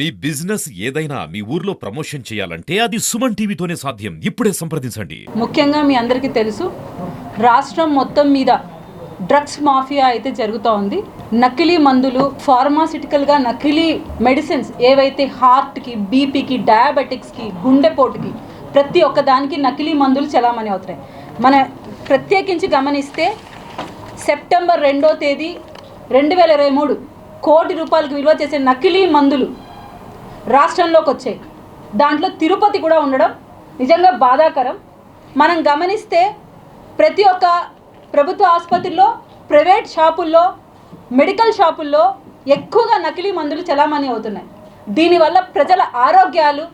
మీ business ఏదైనా మీ ఊర్లో promotion చేయాలంటే అది సుమన్ టీవీతోనే సాధ్యం. ఇప్పుడే సంప్రదించండి. ముఖ్యంగా మీ అందరికీ తెలుసు రాష్ట్రం మొత్తం మీద డ్రగ్స్ మాఫియా అయితే జరుగుతూ ఉంది. నకిలీ మందులు ఫార్మాసిటికల్గా నకిలీ మెడిసిన్స్ ఏవైతే హార్ట్కి బీపీకి డయాబెటిక్స్కి గుండెపోటుకి ప్రతి ఒక్క దానికి నకిలీ మందులు చలామణి అవుతున్నాయి. మన ప్రత్యేకించి గమనిస్తే సెప్టెంబర్ రెండో తేదీ రెండు వేల ఇరవై మూడు కోటి రూపాయలకు విలువ చేసే నకిలీ మందులు రాష్ట్రంలోకి వచ్చాయి దాంట్లో తిరుపతి కూడా ఉండడం నిజంగా బాధాకరం. మనం గమనిస్తే ప్రతి ఒక్క ప్రభుత్వ ఆసుపత్రిలో ప్రైవేట్ షాపుల్లో మెడికల్ షాపుల్లో ఎక్కువగా నకిలీ మందులు చలామణి అవుతున్నాయి. దీనివల్ల ప్రజల ఆరోగ్యాలు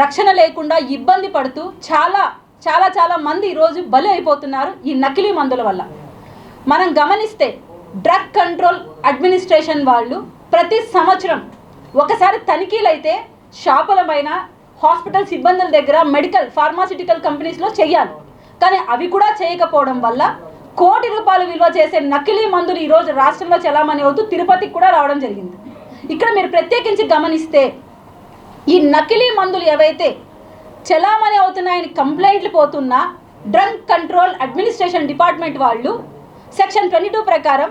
రక్షణ లేకుండా ఇబ్బంది పడుతూ చాలా చాలా చాలా మంది ఈరోజు బలి అయిపోతున్నారు ఈ నకిలీ మందుల వల్ల. మనం గమనిస్తే డ్రగ్ కంట్రోల్ అడ్మినిస్ట్రేషన్ వాళ్ళు ప్రతి సంవత్సరం ఒకసారి తనిఖీలు అయితే హాస్పిటల్ సిబ్బందుల దగ్గర మెడికల్ ఫార్మాసిటికల్ కంపెనీస్లో చేయాలి కానీ అవి కూడా చేయకపోవడం వల్ల కోటి రూపాయలు విలువ చేసే నకిలీ మందులు ఈరోజు రాష్ట్రంలో చలామణి అవుతూ తిరుపతికి కూడా రావడం జరిగింది. ఇక్కడ మీరు ప్రత్యేకించి గమనిస్తే ఈ నకిలీ మందులు ఏవైతే చలామణి అవుతున్నాయని కంప్లైంట్లు పోతున్నా డ్రగ్ కంట్రోల్ అడ్మినిస్ట్రేషన్ డిపార్ట్మెంట్ వాళ్ళు సెక్షన్ ట్వంటీ టూ ప్రకారం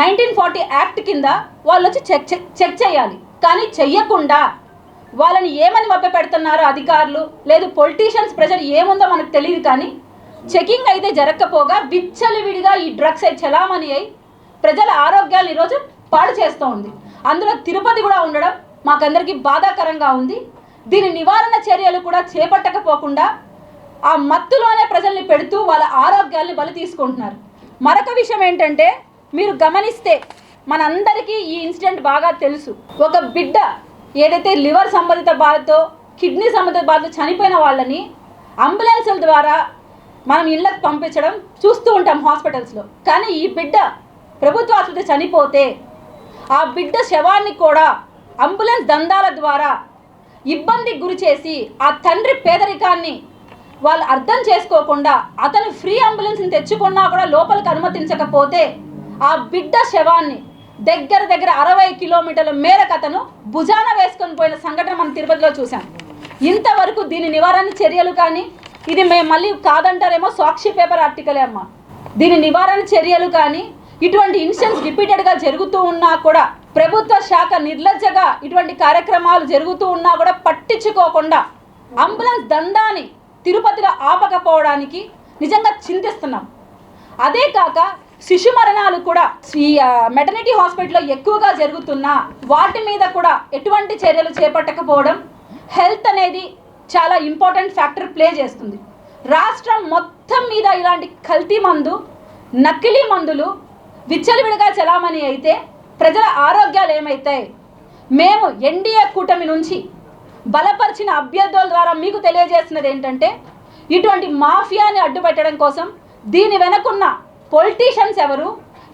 నైన్టీన్ ఫార్టీ యాక్ట్ కింద వాళ్ళు వచ్చి చెక్ చెక్ చెక్ చేయాలి. కానీ చెయ్యకుండా వాళ్ళని ఏమని మభ్య పెడుతున్నారో అధికారులు లేదు పొలిటీషియన్స్ ప్రెషర్ ఏముందో మనకు తెలియదు కానీ చెకింగ్ అయితే జరగకపోగా విచ్చలవిడిగా ఈ డ్రగ్స్ అయి చలామణి అయి ప్రజల ఆరోగ్యాలు ఈరోజు పాడు చేస్తూ ఉంది. అందులో తిరుపతి కూడా ఉండడం మాకందరికీ బాధాకరంగా ఉంది. దీని నివారణ చర్యలు కూడా చేపట్టకపోకుండా ఆ మత్తులోనే ప్రజల్ని పెడుతూ వాళ్ళ ఆరోగ్యాల్ని బలి తీసుకుంటున్నారు. మరొక విషయం ఏంటంటే మీరు గమనిస్తే మనందరికీ ఈ ఇన్సిడెంట్ బాగా తెలుసు. ఒక బిడ్డ ఏదైతే లివర్ సంబంధిత బాధతో కిడ్నీ సంబంధిత బాధతో చనిపోయిన వాళ్ళని అంబులెన్సుల ద్వారా మనం ఇళ్ళకు పంపించడం చూస్తూ ఉంటాం హాస్పిటల్స్లో. కానీ ఈ బిడ్డ ప్రభుత్వ ఆసుపత్రి చనిపోతే ఆ బిడ్డ శవాన్ని కూడా అంబులెన్స్ దందాల ద్వారా ఇబ్బందికి గురి చేసి ఆ తండ్రి పేదరికాన్ని వాళ్ళు అర్థం చేసుకోకుండా అతను ఫ్రీ అంబులెన్స్ని తెచ్చుకున్నా కూడా లోపలికి అనుమతించకపోతే ఆ బిడ్డ శవాన్ని దగ్గర దగ్గర అరవై కిలోమీటర్ల మేరకు అతను భుజాన వేసుకొని పోయిన సంఘటన మనం తిరుపతిలో చూసాం ఇంతవరకు దీని నివారణ చర్యలు కానీ ఇది మేము మళ్ళీ కాదంటారేమో సాక్షి పేపర్ ఆర్టికలే అమ్మ. దీని నివారణ చర్యలు కానీ ఇటువంటి ఇన్సిడెంట్స్ రిపీటెడ్గా జరుగుతూ ఉన్నా కూడా ప్రభుత్వ శాఖ నిర్లజ్జగా ఇటువంటి కార్యక్రమాలు జరుగుతూ ఉన్నా కూడా పట్టించుకోకుండా అంబులెన్స్ దందాని తిరుపతిలో ఆపకపోవడానికి నిజంగా చింతిస్తున్నాం. అదే కాక శిశు మరణాలు కూడా ఈ మెటర్నిటీ హాస్పిటల్లో ఎక్కువగా జరుగుతున్నా వాటి మీద కూడా ఎటువంటి చర్యలు చేపట్టకపోవడం హెల్త్ అనేది చాలా ఇంపార్టెంట్ ఫ్యాక్టర్ ప్లే చేస్తుంది. రాష్ట్రం మొత్తం మీద ఇలాంటి కల్తీ మందు నకిలీ మందులు విచ్చలవిడిగా చలామణి అయితే ప్రజల ఆరోగ్యాలు ఏమవుతాయి మేము ఎన్డీఏ కూటమి నుంచి బలపరిచిన అభ్యర్థుల ద్వారా మీకు తెలియజేస్తున్నది ఏంటంటే ఇటువంటి మాఫియాని అడ్డుపెట్టడం కోసం దీని వెనకున్న పొలిటీషియన్స్ ఎవరు?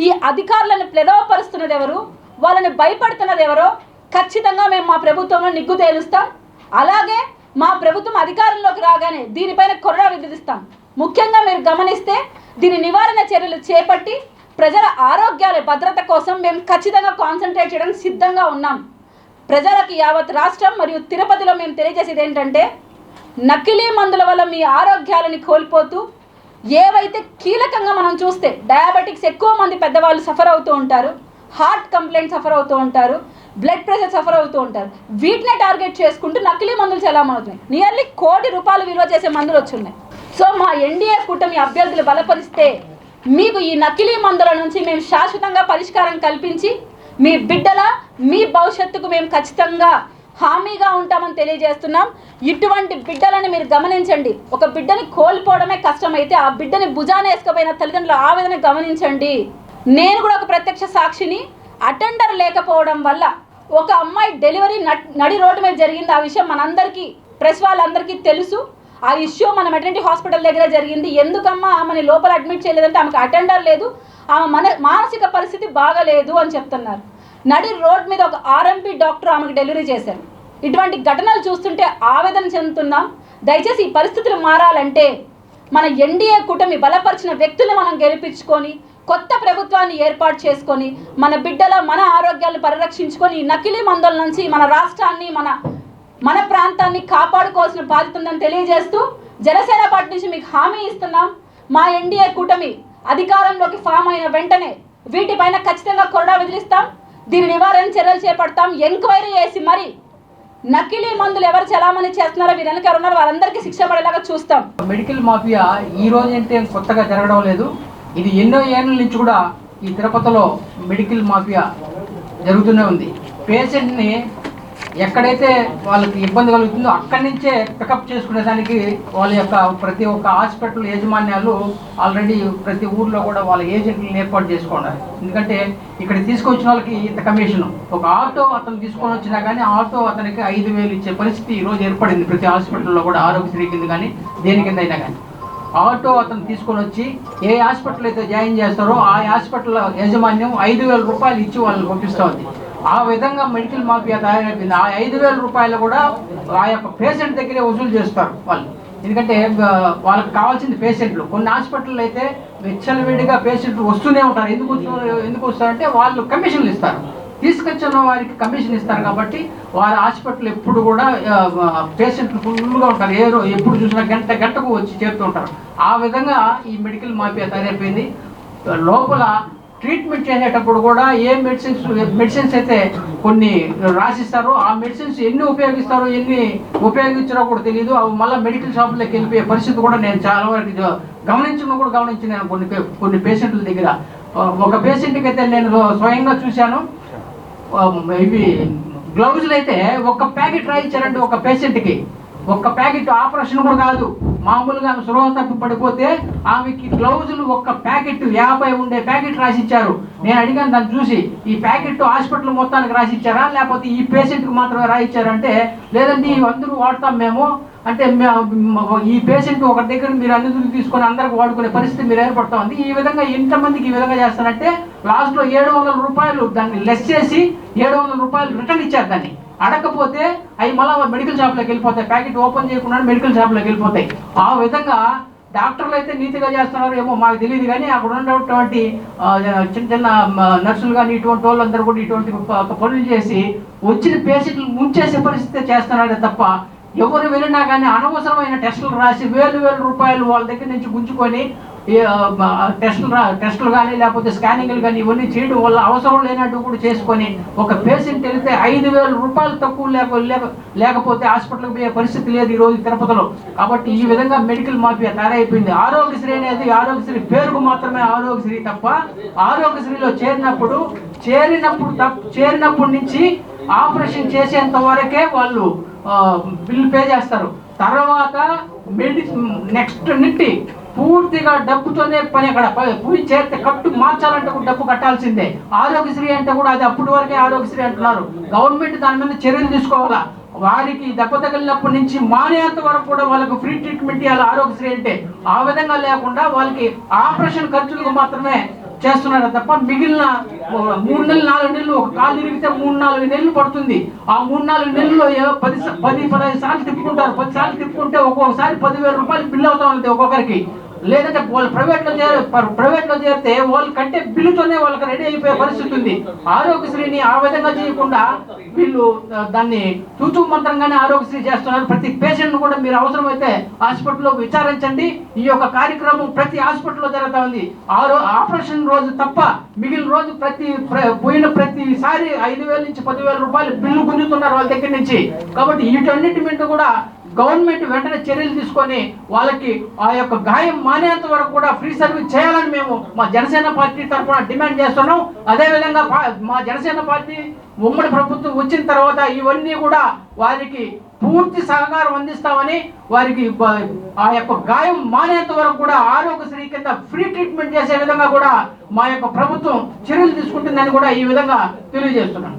ఈ అధికారులను ప్లెడవపరుస్తున్నది ఎవరు? వాళ్ళని భయపడుతున్నది ఎవరో? ఖచ్చితంగా మేము మా ప్రభుత్వంలో నిగ్గు తేలుస్తాం. అలాగే మా ప్రభుత్వం అధికారంలోకి రాగానే దీనిపైన కొరడా విధిస్తాం. ముఖ్యంగా మీరు గమనిస్తే దీని నివారణ చర్యలు చేపట్టి ప్రజల ఆరోగ్యాల భద్రత కోసం మేము ఖచ్చితంగా కాన్సన్ట్రేట్ చేయడానికి సిద్ధంగా ఉన్నాం. ప్రజలకు యావత్ రాష్ట్రం మరియు తిరుపతిలో మేము తెలియజేసేది ఏంటంటే నకిలీ మందుల వల్ల మీ ఆరోగ్యాలని కోల్పోతూ ఏవైతే కీలకంగా మనం చూస్తే డయాబెటిక్స్ ఎక్కువ మంది పెద్దవాళ్ళు సఫర్ అవుతూ ఉంటారు హార్ట్ కంప్లైంట్ సఫర్ అవుతూ ఉంటారు బ్లడ్ ప్రెషర్ సఫర్ అవుతూ ఉంటారు. వీటినే టార్గెట్ చేసుకుంటూ నకిలీ మందులు చలామవుతున్నాయి నియర్లీ కోటి రూపాయలు విలువ చేసే మందులు వచ్చున్నాయి. సో మా ఎన్డీఏ కూటమి అభ్యర్థులు బలపరిస్తే మీకు ఈ నకిలీ మందుల నుంచి మేము శాశ్వతంగా పరిష్కారం కల్పించి మీ బిడ్డల మీ భవిష్యత్తుకు మేము ఖచ్చితంగా హామీగా ఉంటామని తెలియజేస్తున్నాం. ఇటువంటి బిడ్డలని మీరు గమనించండి. ఒక బిడ్డని కోల్పోవడమే కష్టమైతే ఆ బిడ్డని భుజాన వేసుకుపోయిన తల్లిదండ్రుల ఆవేదన గమనించండి. నేను కూడా ఒక ప్రత్యక్ష సాక్షిని. అటెండర్ లేకపోవడం వల్ల ఒక అమ్మాయి డెలివరీ నడి రోడ్డు మీద జరిగింది. ఆ విషయం మనందరికీ ప్రెస్ వాళ్ళందరికీ తెలుసు. ఆ ఇష్యూ మన మెటర్నిటీ హాస్పిటల్ దగ్గర జరిగింది. ఎందుకమ్మా ఆమెని లోపల అడ్మిట్ చేయలేదంటే ఆమెకు అటెండర్ లేదు. ఆమె మన మానసిక పరిస్థితి బాగలేదు అని చెప్తున్నారు. నడి రోడ్ మీద ఒక ఆర్ఎంపీ డాక్టర్ ఆమెకు డెలివరీ చేశారు. ఇటువంటి ఘటనలు చూస్తుంటే ఆవేదన చెందుతున్నాం. దయచేసి ఈ పరిస్థితులు మారాలంటే మన ఎన్డీఏ కూటమి బలపరిచిన వ్యక్తులు మనం గెలిపించుకొని కొత్త ప్రభుత్వాన్ని ఏర్పాటు చేసుకొని మన బిడ్డల మన ఆరోగ్యాలను పరిరక్షించుకొని నకిలీ మందుల నుంచి మన రాష్ట్రాన్ని మన మన ప్రాంతాన్ని కాపాడుకోవాల్సిన బాధ్యత ఉందని తెలియజేస్తూ జనసేన పార్టీ నుంచి మీకు హామీ ఇస్తున్నాం. మా ఎన్డీఏ కూటమి అధికారంలోకి ఫామ్ అయిన వెంటనే వీటిపైన ఖచ్చితంగా కొరడా విధిస్తాం. దీని నివారణ చర్యలు చేపడతాం. ఎంక్వైరీ చేసి మరి నకిలీ మందులు ఎవరు చలామణి చేస్తున్నారో వీరు వెనక ఉన్నారు ఉన్నారో వారందరికీ శిక్ష పడేలాగా చూస్తాం. మెడికల్ మాఫియా ఈ రోజు అంటే కొత్తగా జరగడం లేదు. ఇది ఎన్నో ఏళ్ళ నుంచి కూడా ఈ తిరుపతిలో మెడికల్ మాఫియా జరుగుతూనే ఉంది. పేషెంట్ని ఎక్కడైతే వాళ్ళకి ఇబ్బంది కలుగుతుందో అక్కడి నుంచే పికప్ చేసుకునేదానికి వాళ్ళ యొక్క ప్రతి ఒక్క హాస్పిటల్ యాజమాన్యాలు ఆల్రెడీ ప్రతి ఊర్లో కూడా వాళ్ళ ఏజెంట్లను ఏర్పాటు చేసుకున్నారు. ఎందుకంటే ఇక్కడ తీసుకొచ్చిన వాళ్ళకి ఇంత కమిషన్ ఒక ఆటో అతను తీసుకొని వచ్చినా కానీ ఆటో అతనికి ఐదు వేలు ఇచ్చే పరిస్థితి ఈ రోజు ఏర్పడింది. ప్రతి హాస్పిటల్లో కూడా ఆరోగ్యశ్రీ కింద కానీ దేని కింద అయినా కానీ ఆటో అతను తీసుకొని వచ్చి ఏ హాస్పిటల్ అయితే జాయిన్ చేస్తారో ఆ హాస్పిటల్ యాజమాన్యం ఐదు వేల రూపాయలు ఇచ్చి వాళ్ళని పంపిస్తూ ఉంది. ఆ విధంగా మెడికల్ మాఫియా తయారైపోయింది. ఆ ఐదు వేల రూపాయలు కూడా ఆ యొక్క పేషెంట్ దగ్గరే వసూలు చేస్తారు వాళ్ళు. ఎందుకంటే వాళ్ళకి కావాల్సింది పేషెంట్లు. కొన్ని హాస్పిటల్ అయితే విచ్చలవిడిగా పేషెంట్లు వస్తూనే ఉంటారు. ఎందుకు ఎందుకు వస్తారంటే వాళ్ళు కమిషన్లు ఇస్తారు. తీసుకొచ్చిన వారికి కమిషన్ ఇస్తారు కాబట్టి వారి హాస్పిటల్ ఎప్పుడు కూడా పేషెంట్లు ఫుల్గా ఉంటారు. ఏ రో ఎప్పుడు చూసినా గంట గంటకు వచ్చి చేరుతుంటారు ఆ విధంగా ఈ మెడికల్ మాఫియా తయారైపోయింది. లోపల ట్రీట్మెంట్ చేసేటప్పుడు కూడా ఏ మెడిసిన్స్ మెడిసిన్స్ అయితే కొన్ని రాసిస్తారో ఆ మెడిసిన్స్ ఎన్ని ఉపయోగిస్తారో ఎన్ని ఉపయోగించారో కూడా తెలియదు అవి మళ్ళీ మెడికల్ షాపులోకి వెళ్ళిపోయే పరిస్థితి కూడా నేను చాలా వరకు గమనించడం కూడా గమనించి నేను కొన్ని కొన్ని పేషెంట్ల దగ్గర. ఒక పేషెంట్కి అయితే నేను స్వయంగా చూశాను. ఇవి గ్లౌజులు అయితే ఒక ప్యాకెట్ రాయించారండి ఒక పేషెంట్కి. ఒక్క ప్యాకెట్ ఆపరేషన్ కూడా కాదు. మామూలుగా ఆమె సురవ తప్పి పడిపోతే ఆమెకి గ్లౌజులు ఒక్క ప్యాకెట్ యాభై ఉండే ప్యాకెట్ రాసిచ్చారు. నేను అడిగాను దాన్ని చూసి ఈ ప్యాకెట్ హాస్పిటల్ మొత్తానికి రాసిచ్చారా? లేకపోతే ఈ పేషెంట్కి మాత్రమే రాయిచ్చారంటే లేదండి అందరూ వాడతాం మేము. అంటే ఈ పేషెంట్ ఒక దగ్గర మీరు అన్ని తీసుకొని అందరికి వాడుకునే పరిస్థితి మీరు ఏర్పడతా ఉంది ఈ విధంగా ఎంతమందికి ఈ విధంగా చేస్తారంటే లాస్ట్లో ఏడు వందల రూపాయలు దాన్ని లెస్ చేసి ఏడు వందల రూపాయలు రిటర్న్ ఇచ్చారు దాన్ని. అడగకపోతే అవి మళ్ళీ మెడికల్ షాప్లోకి వెళ్ళిపోతాయి. ప్యాకెట్ ఓపెన్ చేయకుండా మెడికల్ షాప్లోకి వెళ్ళిపోతాయి. ఆ విధంగా డాక్టర్లు అయితే నీతిగా చేస్తున్నారు ఏమో మాకు తెలియదు కానీ అక్కడ ఉన్నటువంటి చిన్న చిన్న నర్సులు కానీ ఇటువంటి వాళ్ళందరూ కూడా ఇటువంటి పనులు చేసి వచ్చిన పేషెంట్లు ముంచేసే పరిస్థితి చేస్తున్నారే తప్ప ఎవరు వెళ్ళినా కానీ అనవసరమైన టెస్టులు రాసి వేలు వేల రూపాయలు వాళ్ళ దగ్గర నుంచి గుంజుకొని టెస్టులు రా టెస్టులు కానీ లేకపోతే స్కానింగ్లు కానీ ఇవన్నీ చేయడం వల్ల అవసరం లేనట్టు కూడా చేసుకొని ఒక పేషెంట్ వెళితే ఐదు వేల రూపాయలు తక్కువ లేక లేక- లేకపోతే హాస్పిటల్కి పోయే పరిస్థితి లేదు ఈ రోజు తిరుపతిలో. కాబట్టి ఈ విధంగా మెడికల్ మాఫియా తయారైపోయింది. ఆరోగ్యశ్రీ అనేది ఆరోగ్యశ్రీ పేరుకు మాత్రమే ఆరోగ్యశ్రీ తప్ప ఆరోగ్యశ్రీలో చేరినప్పుడు చేరినప్పుడు తప్ప చేరినప్పటి నుంచి ఆపరేషన్ చేసేంత వరకే వాళ్ళు బిల్లు పే చేస్తారు. తర్వాత మెడి నెక్స్ట్ నిట్టి పూర్తిగా డబ్బుతోనే పని అక్కడ పూజ చేస్తే కట్టు మార్చాలంటే కూడా డబ్బు కట్టాల్సిందే. ఆరోగ్యశ్రీ అంటే కూడా అది అప్పటి వరకే ఆరోగ్యశ్రీ అంటున్నారు. గవర్నమెంట్ దాని మీద చర్యలు తీసుకోవాలా? వారికి దెబ్బ తగిలినప్పటి నుంచి మానేంత వరకు కూడా వాళ్ళకు ఫ్రీ ట్రీట్మెంట్ ఇవ్వాలి ఆరోగ్యశ్రీ అంటే. ఆ విధంగా లేకుండా వాళ్ళకి ఆపరేషన్ ఖర్చులకు మాత్రమే చేస్తున్నారు తప్ప మిగిలిన మూడు నెలలు నాలుగు నెలలు ఒక కాలు తిరిగితే మూడు నాలుగు నెలలు పడుతుంది. ఆ మూడు నాలుగు నెలల్లో ఏదో పది స- పది పదహైదు సార్లు తిప్పుకుంటారు. పది సార్లు తిప్పుకుంటే ఒక్కొక్కసారి పదివేల రూపాయలు బిల్ అవుతా ఉంది ఒక్కొక్కరికి. లేదంటే వాళ్ళు ప్రైవేట్లో చేర ప్రైవేట్లో చేరితే వాళ్ళు కంటే బిల్లుతోనే వాళ్ళకి రెడీ అయిపోయే పరిస్థితి ఉంది. ఆరోగ్యశ్రీని ఆ విధంగా చేయకుండా వీళ్ళు దాన్ని చూచూ మంత్రంగానే ఆరోగ్యశ్రీ చేస్తున్నారు. ప్రతి పేషెంట్ కూడా మీరు అవసరమైతే హాస్పిటల్లో విచారించండి. ఈ యొక్క కార్యక్రమం ప్రతి హాస్పిటల్లో జరుగుతా ఉంది. ఆరో ఆపరేషన్ రోజు తప్ప మిగిలిన రోజు ప్రతి పోయిన ప్రతిసారి ఐదు వేల నుంచి పదివేల రూపాయలు బిల్లు గుంజుతున్నారు వాళ్ళ దగ్గర నుంచి. కాబట్టి వీటన్నిటి మీద కూడా గవర్నమెంట్ వెంటనే చర్యలు తీసుకొని వాళ్ళకి ఆ యొక్క గాయం మానేంత వరకు కూడా ఫ్రీ సర్వీస్ చేయాలని మేము మా జనసేన పార్టీ తరఫున డిమాండ్ చేస్తున్నాం. అదేవిధంగా మా జనసేన పార్టీ ఉమ్మడి ప్రభుత్వం వచ్చిన తర్వాత ఇవన్నీ కూడా వారికి పూర్తి సహకారం అందిస్తామని వారికి ఆ యొక్క గాయం మానేంత వరకు కూడా ఆరోగ్యశ్రీ కింద ఫ్రీ ట్రీట్మెంట్ చేసే విధంగా కూడా మా యొక్క ప్రభుత్వం చర్యలు తీసుకుంటుందని కూడా ఈ విధంగా తెలియజేస్తున్నాను